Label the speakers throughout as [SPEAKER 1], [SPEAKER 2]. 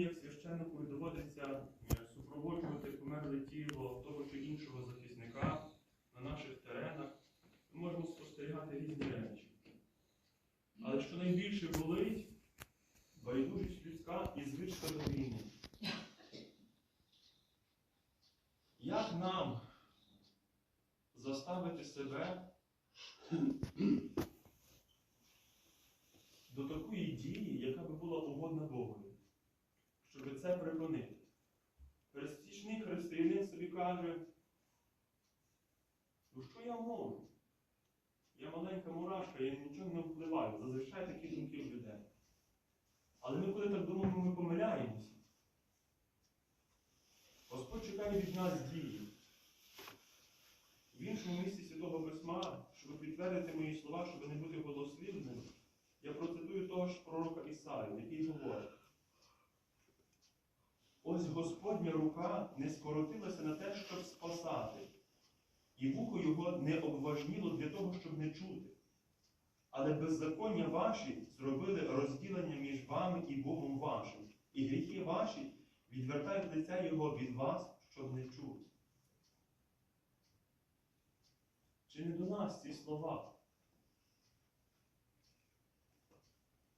[SPEAKER 1] як священнику доводиться е, супроводжувати померле тіло того чи іншого захисника на наших теренах, ми можемо спостерігати різні речі. Але що найбільше болить, байдужість людська і звичка до війни. Як нам заставити себе до такої дії, яка би була угодна Богові, щоб це припинити? Пересічний християнин собі каже, ну що я можу? Я маленька мурашка, я нічого не впливаю. Зазвичай такі думки в людей. Але ми, коли так думаємо, ми помиляємося. Господь чекає від нас дії. В іншому місці Святого Письма, щоб підтвердити мої слова, щоб не бути голослівним, я процитую того ж пророка Ісаю, який говорить. Ось Господня рука не скоротилася на те, щоб спасати, і вухо його не обважніло для того, щоб не чути. Але беззаконня ваші зробили розділення між вами і Богом вашим, і гріхи ваші відвертають лиця Його від вас, щоб не чути. Чи не до нас ці слова?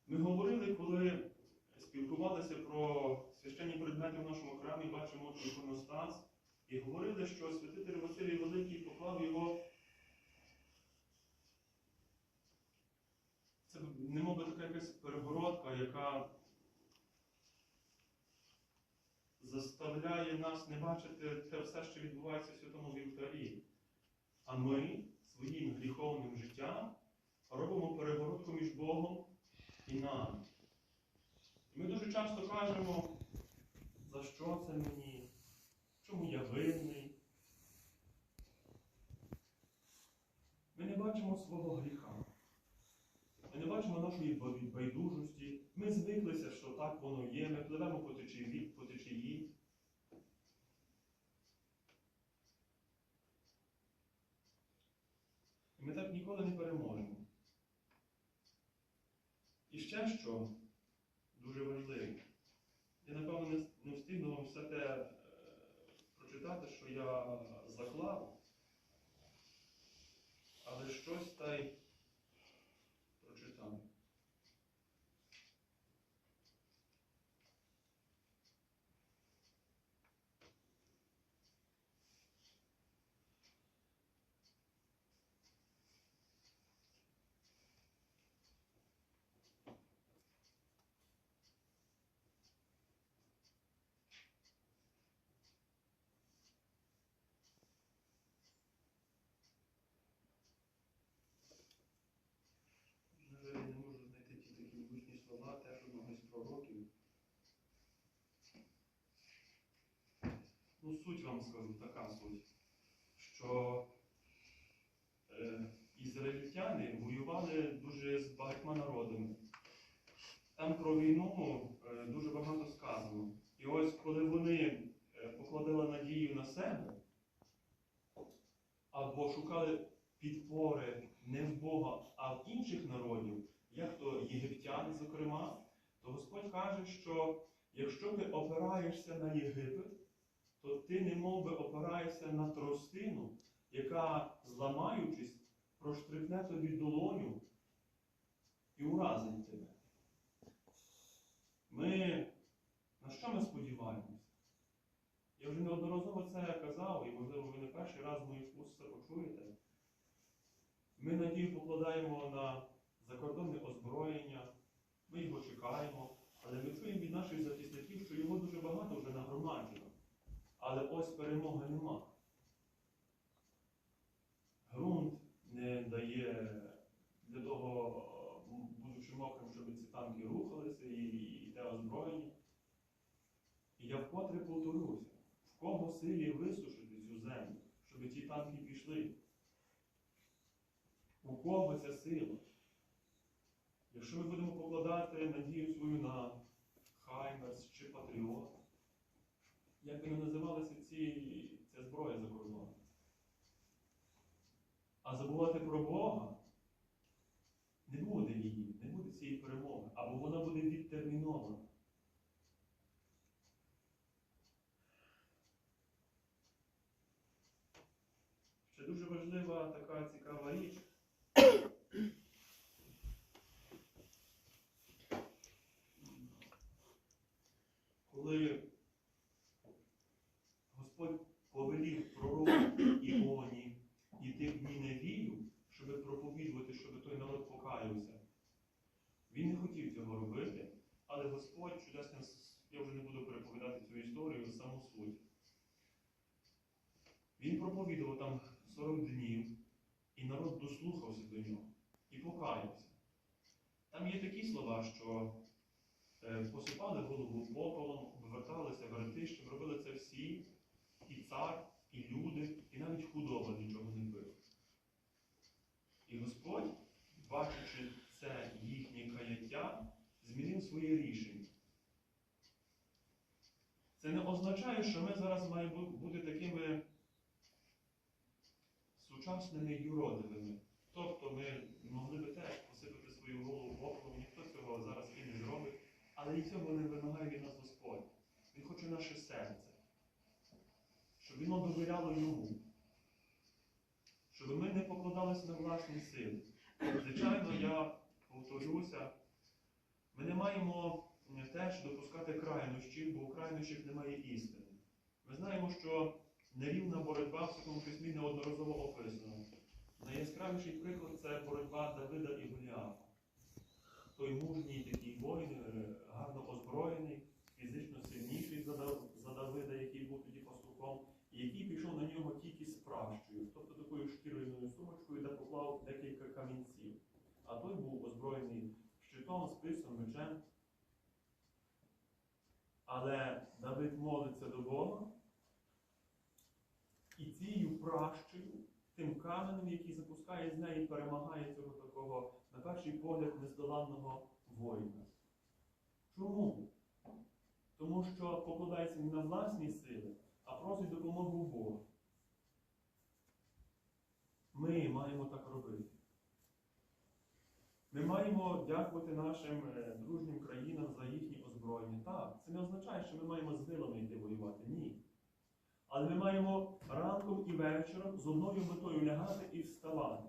[SPEAKER 1] Ми говорили, коли спілкувалися про священні предмети в нашому храмі, бачимо іконостас, і говорили, що святитель Василій Великий поклав його. Це немов би така якась перегородка, яка заставляє нас не бачити те все, що відбувається в святому вівтарі. А ми своїм гріховним життям робимо перегородку між Богом і нами. І ми дуже часто кажемо, за що це мені, чому я винний. Ми не бачимо свого гріха. Ми не бачимо нашої байдужості. Ми звиклися, що так воно є. Ми пливемо по течії, по течії. І ми так ніколи не переможемо. І ще що дуже важливо. Я, напевно, не, встигну вам все те е, прочитати, що я заклав, але щось та й прочитаю. На жаль, я не можу знайти ті такі гучні слова теж одного з пророків. Ну, суть вам скажу, така суть, що е, ізраїльтяни воювали дуже з багатьма народами. Там про війну е, дуже багато сказано. І ось коли вони е, покладали надію на себе, або шукали підпори не в Бога, а в інших народів, як то єгиптяни, зокрема, то Господь каже, що якщо ти опираєшся на Єгипет, то ти не би опираєшся на тростину, яка, зламаючись, проштрикне тобі долоню і уразить тебе. Ми на що ми сподіваємося? Я вже неодноразово це казав, і, можливо, ви не перший раз з моїх це почуєте. Ми надію покладаємо на закордонне озброєння, ми його чекаємо, але ми чуємо від наших захисників, що його дуже багато вже нагромаджено. Але ось перемоги нема. Грунт не дає для того, будучи мокрим, щоб ці танки рухалися і, і те озброєння. І я вкотре повторюся, в кого силі висушити цю землю, щоб ті танки пішли. У кого ця сила? Якщо ми будемо покладати надію свою на Хаймерс чи Патріот, як би не називалася ці, ця зброя за закордонна, а забувати про Бога не буде її, не буде цієї перемоги, або вона буде відтермінована. Ще дуже важлива така цікава річ. Він не хотів цього робити, але Господь чудесним, я вже не буду переповідати цю історію, саму суть. Він проповідував там 40 днів, і народ дослухався до нього і покаявся. Там є такі слова, що е, посипали голову попелом, верталися веретищем, робили це всі, і цар, і люди, і навіть худоба нічого не пила. І Господь, бачачи це їхнє каяття, змінив своє рішення. Це не означає, що ми зараз маємо бути такими сучасними юродивими. Тобто ми могли би теж посипати свою голову попелом, ніхто цього зараз і не зробить, але і цього не вимагає від нас Господь. Він хоче наше серце, щоб воно довіряло йому, щоб ми не покладалися на власні сили. Звичайно, я повторюся, ми не маємо теж допускати крайнощів, бо у крайнощах немає істини. Ми знаємо, що нерівна боротьба в Святому Письмі неодноразово описана. Найяскравіший приклад це боротьба Давида і Голіафа. Той мужній такий воїн, е, гарно озброєний, фізично сильніший за Давида, який був тоді пастухом, і який пішов на нього тільки з пращою, тобто такою шкіряною сумочкою, де поклав декілька камінців. Озброєний щитом, списом, мечем. Але Давид молиться до Бога, і цією пращею, тим каменем, який запускає з неї, перемагає цього такого, на перший погляд, нездоланного воїна. Чому? Тому що покладається не на власні сили, а просить допомогу Бога. Ми маємо так робити. Ми маємо дякувати нашим е, дружнім країнам за їхні озброєння. Так, це не означає, що ми маємо з вилами йти воювати. Ні. Але ми маємо ранком і вечором з одною метою лягати і вставати.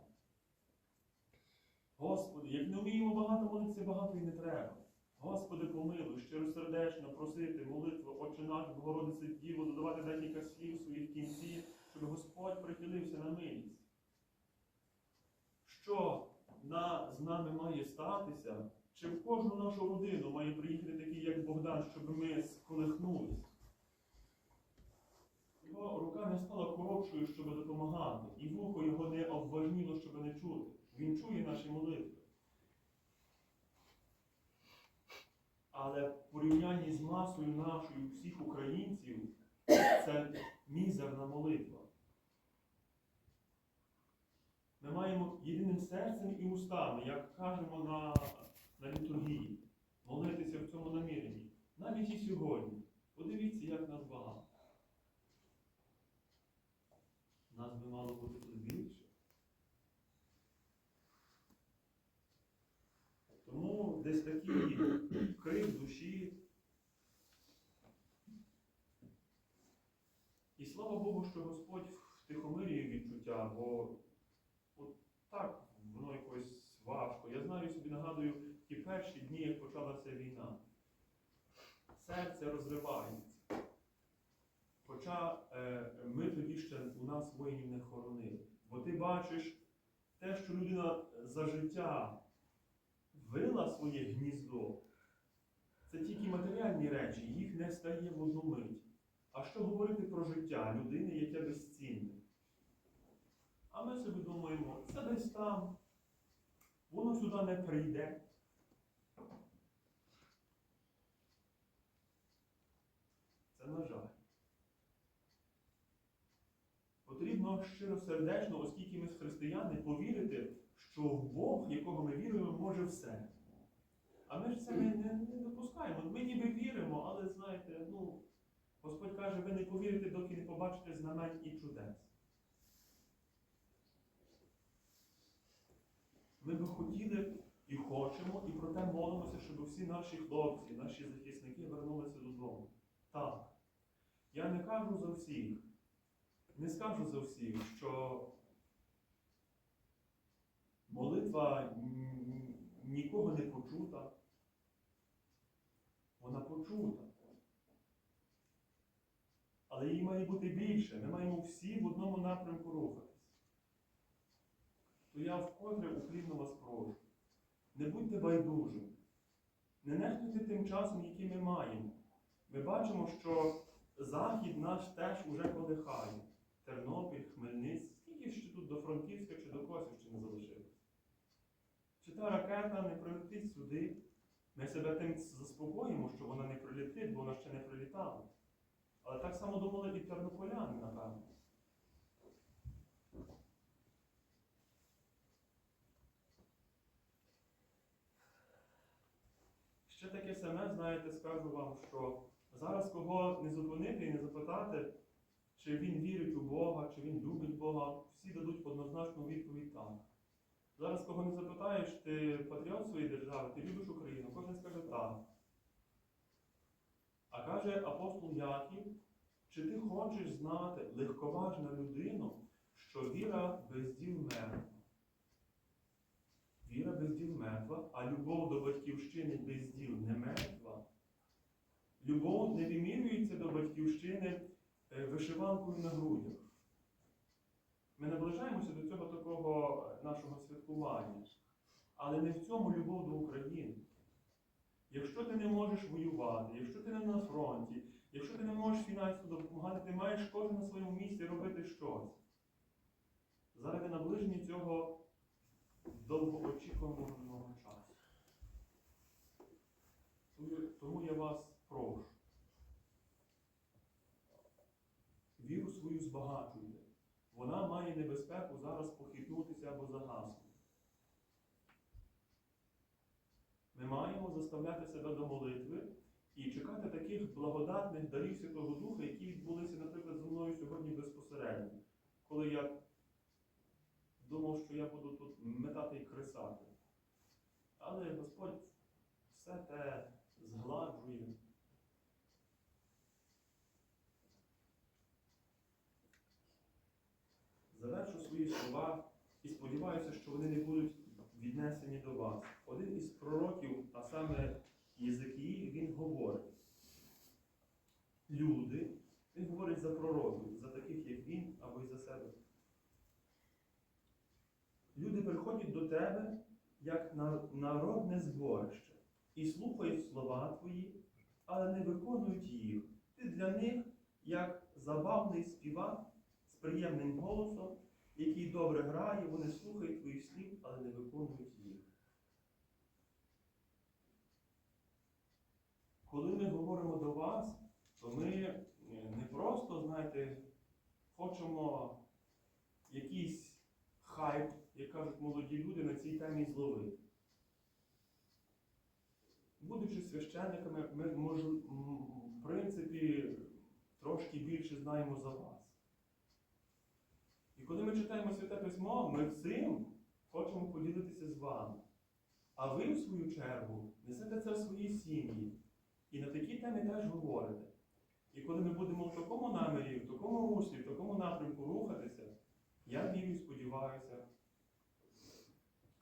[SPEAKER 1] Господи, як не вміємо багато молитися, багато і не треба. Господи, помилуй, щиросердечно просити молитву наш, Богородице Діво, додавати декілька слів своїх кінців, щоб Господь прихилився на милість. Що на, з нами має статися, чи в кожну нашу родину має приїхати такий, як Богдан, щоб ми сколихнулись? Його рука не стала коротшою, щоб допомагати, і вухо його не обважніло, щоб не чути. Він чує наші молитви. Але в порівнянні з масою нашою всіх українців це мізерна молитва. Ми маємо єдиним серцем і устами, як кажемо на, на літургії, молитися в цьому наміренні. Навіть і сьогодні. Подивіться, як нас багато. Нас би мало бути тут більше. Тому десь такий крик душі. І слава Богу, що Господь втихомирює відчуття, бо так воно якось важко. Я знаю собі, нагадую, ті перші дні, як почалася війна. Серце розривається. Хоча е, ми тоді ще у нас воїнів не хоронили. Бо ти бачиш те, що людина за життя вила своє гніздо, це тільки матеріальні речі, їх не стає в одну мить. А що говорити про життя людини, яке безцінне? А ми собі думаємо, це десь там, воно сюди не прийде. Це на жаль. Потрібно щиросердечно, оскільки ми християни, повірити, що Бог, якого ми віруємо, може все. А ми ж це не, не, допускаємо. Ми ніби віримо, але знаєте, ну, Господь каже, ви не повірите, доки не побачите знамень і чудес. Ми би хотіли і хочемо, і проте молимося, щоб всі наші хлопці, наші захисники вернулися додому. Так. Я не кажу за всіх, не скажу за всіх, що молитва нікого не почута. Вона почута. Але її має бути більше. Ми маємо всі в одному напрямку рухатись. То я вкотре уклінно вас прошу. Не будьте байдужими. Не нехтуйте тим часом, який ми маємо. Ми бачимо, що захід наш теж уже колихає. Тернопіль, Хмельницький, скільки ще тут до Франківська чи до Косів ще не залишилось. Чи та ракета не прилетить сюди? Ми себе тим заспокоїмо, що вона не прилетить, бо вона ще не прилітала. Але так само думали і тернополяни, напевно. Ще таке саме, знаєте, скажу вам, що зараз кого не зупинити і не запитати, чи він вірить у Бога, чи він любить Бога, всі дадуть однозначну відповідь так. Зараз кого не запитаєш, ти патріот своєї держави, ти любиш Україну, кожен скаже так. А каже апостол Яків, чи ти хочеш знати легковажна людину, що віра без діл мертва? Віра без діл мертва, а любов до батьківщини без діл не мертва. Любов не вимірюється до батьківщини е, вишиванкою на грудях. Ми наближаємося до цього такого нашого святкування. Але не в цьому любов до України. Якщо ти не можеш воювати, якщо ти не на фронті, якщо ти не можеш фінансово допомагати, ти маєш кожен на своєму місці робити щось. Заради наближення цього довгоочікуваного. Тому- я вас прошу. Віру свою збагачуйте. Вона має небезпеку зараз похитнутися або загаснути. Ми маємо заставляти себе до молитви і чекати таких благодатних дарів Святого Духа, які відбулися, наприклад, зі мною сьогодні безпосередньо, коли я думав, що я буду тут метати і кресати. Але Господь все те згладжує. Завершу свої слова і сподіваюся, що вони не будуть віднесені до вас. Один із пророків, а саме Єзикії, він говорить. Люди, він говорить за пророків, за таких, як він, або й за себе. Люди приходять до тебе, як на народне зборище, і слухають слова твої, але не виконують їх. Ти для них як забавний співак з приємним голосом, який добре грає, вони слухають твоїх слів, але не виконують їх. Коли ми говоримо до вас, то ми е, не просто, знаєте, хочемо якийсь хайп, як кажуть молоді люди, на цій темі зловити. Будучи священниками, ми, мож, в принципі, трошки більше знаємо за вас. І коли ми читаємо Святе Письмо, ми цим хочемо поділитися з вами. А ви, в свою чергу, несете це в своїй сім'ї. І на такі теми теж говорите. І коли ми будемо в такому намірі, в такому руслі, в такому напрямку рухатися, я вірю і сподіваюся,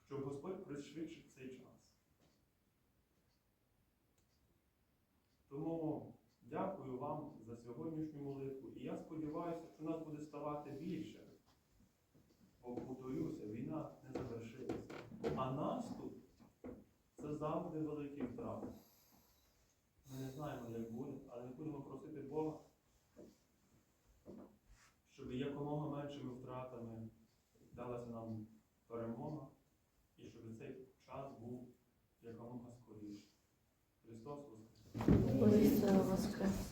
[SPEAKER 1] що Господь пришвидшить цей час. Тому дякую вам за сьогоднішню молитву. І я сподіваюся, що нас буде ставати більше. Бо повторюся, війна не завершилася. А наступ це завжди великий втрат. Ми не знаємо, як буде, але ми будемо просити Бога, щоб якомога меншими втратами далася нам перемога і щоб цей час був якомога
[SPEAKER 2] воскрес.